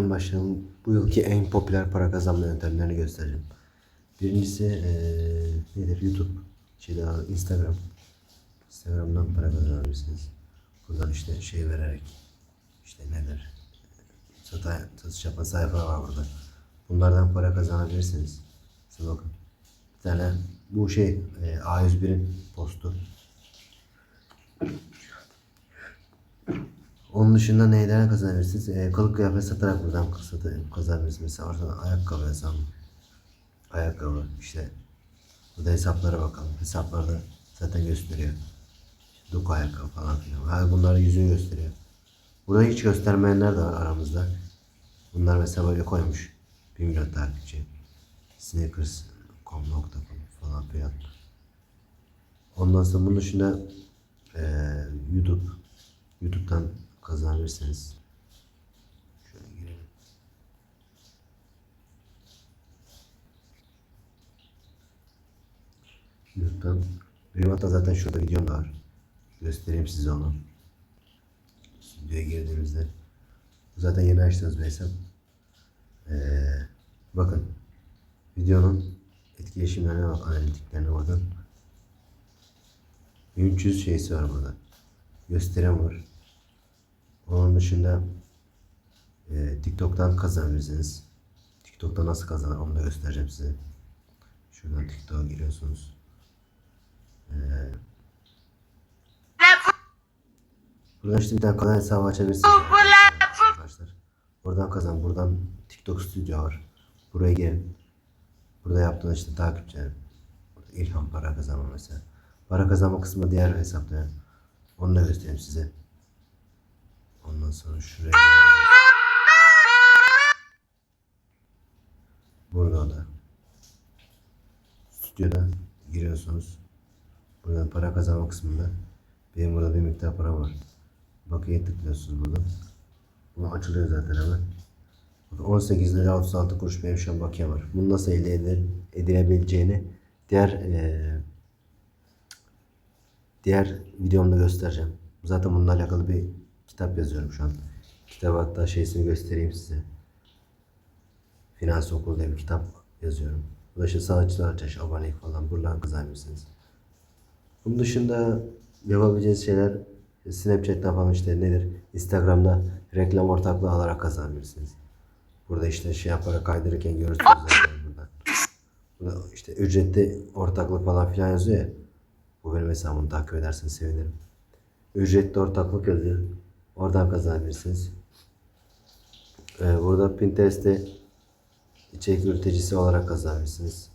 Ben başlayalım. Bu yılki en popüler para kazanma yöntemlerini göstereceğim. Birincisi eee nedir? YouTube. Şey daha Instagram. Instagram'dan para kazanabilirsiniz. Buradan işte şey vererek işte nedir? Sata, satış yapan sayfa var burada. Bunlardan para kazanabilirsiniz. Size bakın. Bir tane bu şey eee, A101'in postu. Onun dışında neyden kazanabilirsiniz? E, kılık kıyafet satarak buradan kazanabilirsiniz. Mesela oradan ayakkabı hesabı. Ayakkabı işte. Burada hesaplara bakalım. Hesaplarda zaten gösteriyor. Doku ayakkabı falan filan. Ha, bunlar yüzünü gösteriyor. Burada hiç göstermeyenler de var aramızda. Bunlar mesela böyle koymuş. 1 milyon takipçi. Sneakers.com.com falan filan. Ondan sonra bunun dışında eee YouTube. YouTube'dan kazanabilirsiniz. Şöyle girelim. YouTube'dan. Benim hatta zaten şurada videom da var. Göstereyim size onu. Stüdyoya girdiğimizde. Zaten yeni açtığınız bir hesap. Ee, bakın. Videonun etkileşimlerine bak, analitiklerine bakın. 1300 şeysi var burada. Gösterem var. Onun dışında e, TikTok'tan kazanabilirsiniz. TikTok'ta nasıl kazanır onu da göstereceğim size. Şuradan TikTok'a giriyorsunuz. E, buradan işte bir tane kanal hesabı açabilirsiniz. Arkadaşlar. Buradan kazan. Buradan TikTok stüdyo var. Buraya gelin. Burada yaptığınız işte takipçiler. Burada ilham para kazanma mesela. Para kazanma kısmı diğer hesapta. Onu da göstereyim size. Ondan sonra şuraya geliyoruz. Burada da. Stüdyoda giriyorsunuz. Buradan para kazanma kısmında. Benim burada bir miktar para var. Bakıya tıklıyorsunuz buradan. Bu açılıyor zaten hemen. Bakın 18 lira 36 kuruş benim şu an bakiye var. Bunu nasıl elde edilebileceğini diğer eee diğer videomda göstereceğim. Zaten bununla alakalı bir kitap yazıyorum şu an. Kitap hatta şeysini göstereyim size. Finans Okulu diye bir kitap yazıyorum. Bu da işte sanatçılar açış, abonelik falan buradan kazanmışsınız. Bunun dışında yapabileceğiniz şeyler Snapchat'ten falan işte nedir? Instagram'da reklam ortaklığı alarak kazanabilirsiniz. Burada işte şey yaparak kaydırırken görürsünüz zaten burada. Burada işte ücretli ortaklık falan filan yazıyor ya. Bu benim hesabımı takip ederseniz sevinirim. Ücretli ortaklık yazıyor. Oradan kazanabilirsiniz. Ee, burada Pinterest'te içerik üreticisi olarak kazanabilirsiniz.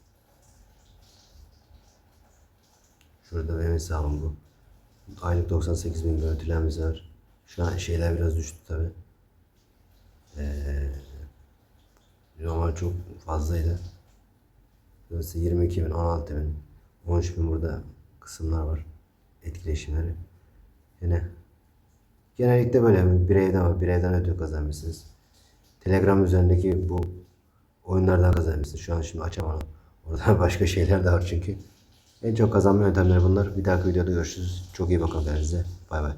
Şurada benim hesabım bu. Aylık 98 bin görüntülenmesi var. Şu an şeyler biraz düştü tabi. Ee, normal çok fazlaydı. Burası 22 bin, 16 bin, 13 bin burada kısımlar var. Etkileşimleri. Yine genellikle böyle bir evden var. Bir evden ödül kazanmışsınız. Telegram üzerindeki bu oyunlardan kazanmışsınız. Şu an şimdi açamam. Orada başka şeyler de var çünkü. En çok kazanma yöntemleri bunlar. Bir dahaki videoda görüşürüz. Çok iyi bakın kendinize. Bay bay.